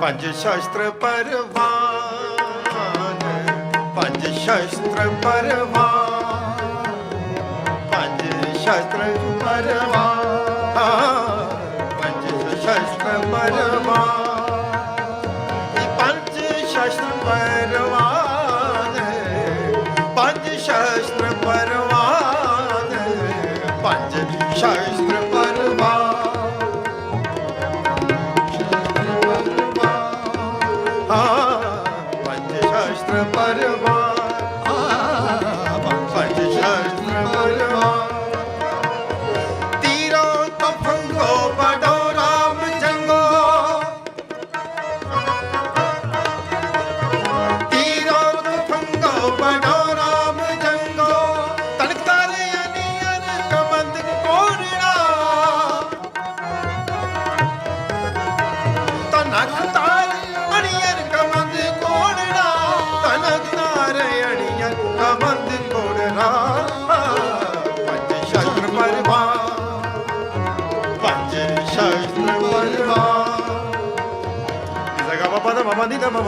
ਪੰਜ ਸ਼ਸਤਰ ਪਰਵਾਨ, ਪੰਜ ਸ਼ਸਤਰ ਪਰਵਾਨ, ਪੰਜ ਸ਼ਸਤਰ ਪਰਵਾਨ, ਪੰਜ ਸ਼ਸਤਰ ਪਰਵਾਨ, ਪੰਜ ਸ਼ਸਤਰ ਪਰਵਾਨ ਪੰਜ ਸ਼ਸਤਰ ਪਰਵਾਨ ਪੰਜ ਸ਼ਸਤਰ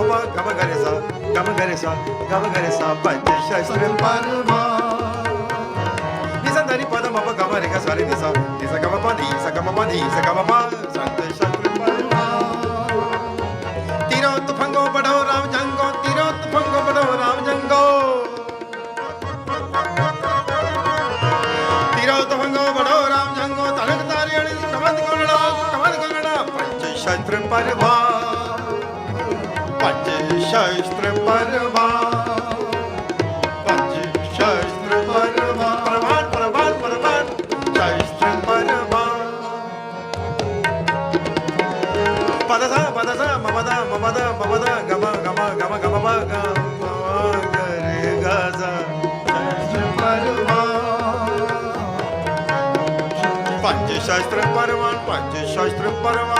ਮਾਮਾ ਦੀ ਦਾ ਮਾਮਾ ਗਮ ਕਰੇ ਸਾ ਗਮ ਕਰੇ ਸਾ ਗਮ ਕਰੇ ਸਾ ਪੰਜ ਸ਼ਸਤਰ ਪਰਵਾਨ ਨਿਸਾ ਦਰੀ ਪਦ ਮਾਪਾ ਗਮ ਰੇਗਾ ਸਾਰੇ ਨਿਸਾ पंच शस्त्र परवा पंच शस्त्र परवा प्रभात प्रभात प्रभात शस्त्र परवा पदसा पदसा ममदा ममदा ममदा गम गम गम गम गम गरे गजा शस्त्र परवा पंच शस्त्र परवान पंच शस्त्र परवा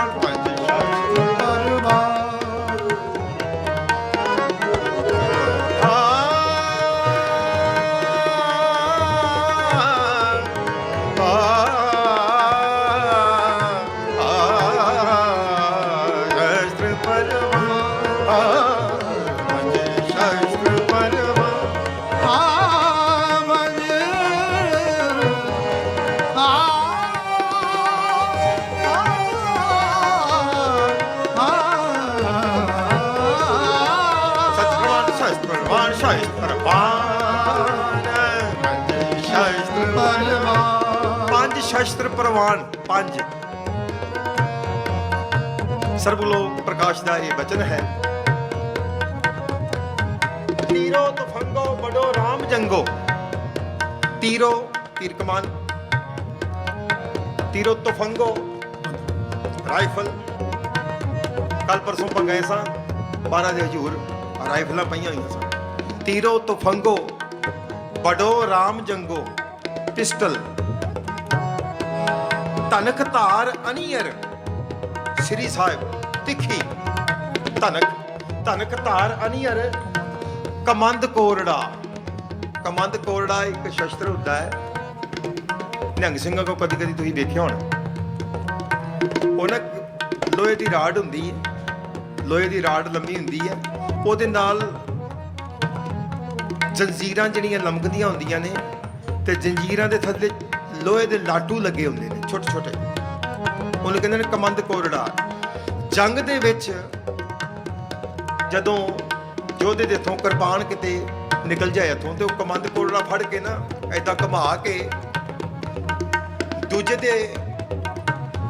ਸ਼ਾਸਤਰ ਸ਼ਾਸਤਰ ਪਰਵਾਨ ਪੰਜ ਸ਼ਾਸਤਰ ਪਰਵਾਨ। ਪੰਜ ਸ਼ਾਸਤਰ ਪਰਵਾਨ, ਪੰਜ। ਸਰਬਲੋਕ ਪ੍ਰਕਾਸ਼ ਦਾ ਇਹ ਬਚਨ ਹੈ। ਤੀਰੋ ਤਫੰਗੋ ਬਡੋ ਰਾਮ ਜੰਗੋ। ਤੀਰੋ ਤੀਰ ਕਮਾਨ ਤੀਰੋ ਤਫੰਗੋ, ਰਾਈਫਲ। ਕੱਲ ਪਰਸੋਂ ਪੰਗਾਏ ਸਾਂ 12 ਦੇ ਹਜੂਰ। ਰਾਈਫਲਾਂ ਪਈਆਂ ਹੋਈਆਂ ਸਨ ਤੀਰੋ ਤਫੰਗੋ ਬਡੋ ਰਾਮ ਜੰਗੋ, ਪਿਸਟਲ। ਤਨਕ ਧਾਰ ਅਨੀਅਰ, ਸ੍ਰੀ ਸਾਹਿਬ, ਤਿੱਖੀ। ਧਨਕ ਧਨਕ ਧਾਰ ਅਨੀਅਰ, ਕਮੰਦ ਕੋਰੜਾ। ਕਮੰਦ ਕੋਰੜਾ ਇੱਕ ਸ਼ਸਤਰ ਹੁੰਦਾ ਹੈ। ਨਿਹੰਗ ਸਿੰਘਾਂ ਕੋ ਕਦੀ ਕਦੀ ਤੁਸੀਂ ਦੇਖਿਆ ਹੋਣਾ। ਉਹ ਲੋਹੇ ਦੀ ਰਾਡ ਹੁੰਦੀ ਹੈ। ਲੋਹੇ ਦੀ ਰਾਡ ਲੰਮੀ ਹੁੰਦੀ ਹੈ। ਉਹਦੇ ਨਾਲ ਜੰਜੀਰਾਂ ਜਿਹੜੀਆਂ ਲਮਕਦੀਆਂ ਹੁੰਦੀਆਂ ਨੇ ਤੇ ਜੰਜੀਰਾਂ ਦੇ ਥੱਲੇ ਲੋਹੇ ਦੇ ਲਾਟੂ ਲੱਗੇ ਹੁੰਦੇ ਨੇ, ਛੋਟੇ ਛੋਟੇ। ਉਹਨੂੰ ਕਹਿੰਦੇ ਨੇ ਕਮੰਦ ਕੋਰੜਾ। ਜੰਗ ਦੇ ਵਿੱਚ ਜਦੋਂ ਯੋਧੇ ਦੇ ਹੱਥੋਂ ਕਿਰਪਾਨ ਕਿਤੇ ਨਿਕਲ ਜਾਏ ਹੱਥੋਂ ਤੇ ਉਹ ਕਮੰਦ ਕੋਰੜਾ ਫੜ ਕੇ ਨਾ ਐਦਾਂ ਘੁਮਾ ਕੇ ਦੂਜੇ ਦੇ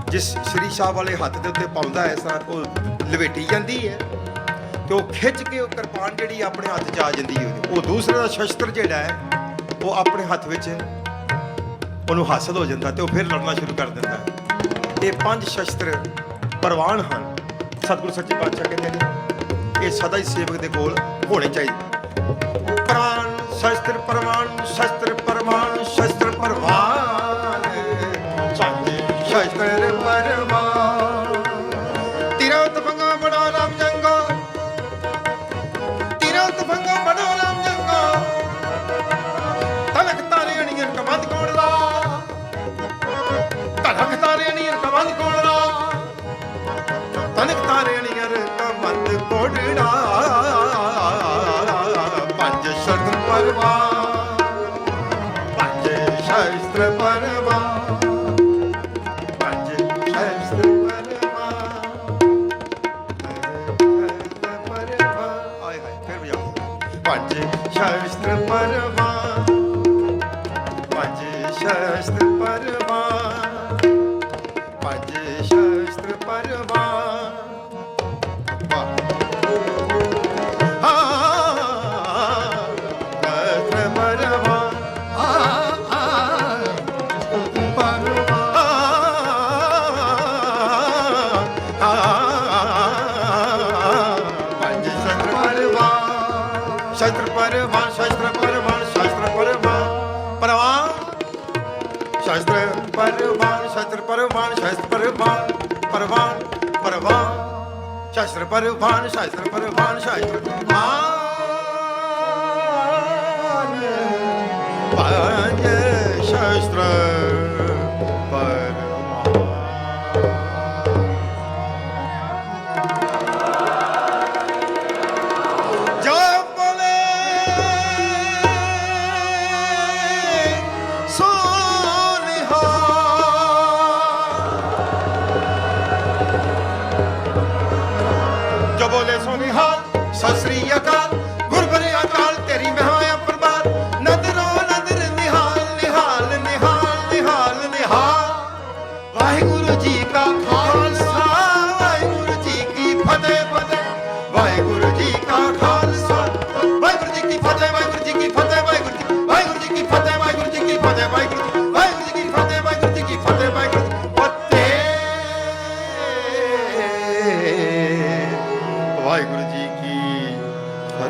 ਜਿਸ ਸ਼੍ਰੀ ਸ਼ਾਹ ਵਾਲੇ ਹੱਥ ਦੇ ਉੱਤੇ ਪਾਉਂਦਾ ਹੈ ਸਾ ਉਹ ਲਵੇਟੀ ਜਾਂਦੀ ਹੈ। ਤੇ ਉਹ ਖਿੱਚ ਕੇ ਉਹ ਕਿਰਪਾਨ ਜਿਹੜੀ ਆਪਣੇ ਹੱਥ 'ਚ ਆ ਜਾਂਦੀ ਹੈ ਉਹ ਦੂਸਰੇ ਦਾ ਸ਼ਸਤਰ ਜਿਹੜਾ ਹੈ, ਉਹ ਆਪਣੇ ਹੱਥ ਵਿੱਚ ਉਹਨੂੰ ਹਾਸਲ ਹੋ ਜਾਂਦਾ ਤੇ ਉਹ ਫਿਰ ਲੜਨਾ ਸ਼ੁਰੂ ਕਰ ਦਿੰਦਾ ਹੈ। ਇਹ ਪੰਜ ਸ਼ਸਤਰ ਪ੍ਰਵਾਨ ਹਨ। ਸਤਿਗੁਰੂ ਸੱਚੇ ਪਾਤਸ਼ਾਹ ਕਹਿੰਦੇ ਨੇ, ਇਹ ਸਦਾ ਹੀ ਸੇਵਕ ਦੇ ਕੋਲ ਹੋਣੇ ਚਾਹੀਦੇ। ਪ੍ਰਾਨ ਸ਼ਸਤਰ ਪ੍ਰਵਾਨ ਸ਼ਸਤਰ ਪ੍ਰਵਾਨ ਸ਼ਸਤਰ ਪ੍ਰਵਾਨ। ਮਨ ਕੋੜਾ ਤਨਕ ਤਾਰੇਣੀਆਂ ਰਤਾ ਮਨ ਕੋੜਾ ਪੰਜ ਸ਼ਰਤ ਪਰਵਾ। ਪੰਜ ਸ਼ਸਤਰ ਪਰਵਾ। ਪੰਜ ਸ਼ਸਤਰ ਪਰਵਾ। ਆਏ ਹਾਏ, ਫਿਰ ਵਜਾਓ ਪੰਜ ਸ਼ਸਤਰ ਪਰਵਾ। ਪੰਜ ਸ਼ਸਤਰ ਪਰਵਾ। ਸ਼ਸਤਰ ਪਰਵਾਨ ਵਾਹ ਹਾਂ ਸ਼ਸਤਰ ਪਰਵਾਨ ਪੰਜ ਸ਼ਸਤਰ ਪਰਵਾਨ ਸ਼ਸਤਰ ਪਰਵਾਨ ਸ਼ਸਤਰ ਪਰਵਾਨ ਸ਼ਸਤਰ ਪਰਵਾਨ ਪਰਵਾਨ ਸ਼ਸਤਰ ਪਰਵਾਨ ਬੋਲੇ ਸੋਨਿਹਾ ਸਤਿ ਸ੍ਰੀ ਅਕਾਲ। ਗੁਰਬਰੇ ਅਕਾਲ, ਤੇਰੀ ਮਹਾਂ ਪਰਬਾਰ ਨਦਰੋ ਨਦਰ, ਨਿਹਾਲ ਨਿਹਾਲ ਨਿਹਾਲ ਨਿਹਾਲ ਨਿਹਾਲ। ਵਾਹਿਗੁਰੂ ਜੀ ਕਾ